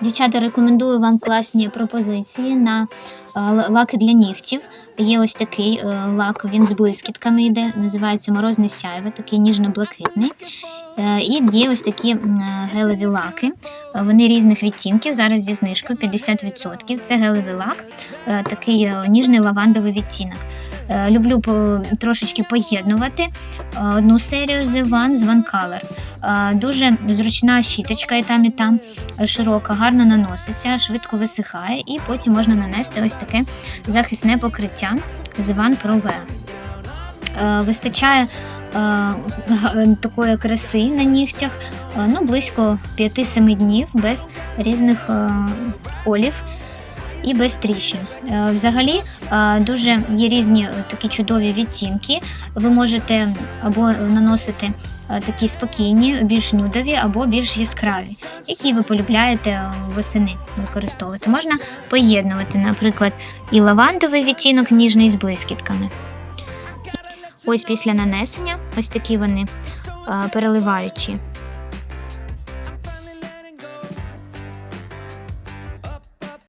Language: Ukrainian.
Дівчата, рекомендую вам класні пропозиції на е, лаки для нігтів. Є ось такий е, лак, він з блискітками йде, називається морозне сяйве, такий ніжно-блакитний. Е, І є ось такі гелеві лаки. Вони різних відтінків, зараз зі знижкою 50%. Це гелевий лак, такий ніжний лавандовий відтінок. Е, Люблю трошечки поєднувати е, одну серію з One з One Color. Е, Дуже зручна щіточка і там, і там широка, гарно наноситься, швидко висихає, і потім можна нанести ось таке захисне покриття з One Pro. Е, Вистачає такої краси на нігтях ну, близько 5-7 днів без різних колів і без тріщин. Е, Взагалі е, дуже є різні е, такі чудові відтінки. Ви можете або наносити такі спокійні, більш нюдові, або більш яскраві, які ви полюбляєте восени використовувати. Можна поєднувати, наприклад, і лавандовий відтінок ніжний з блискітками. Ось після нанесення, ось такі вони переливаючі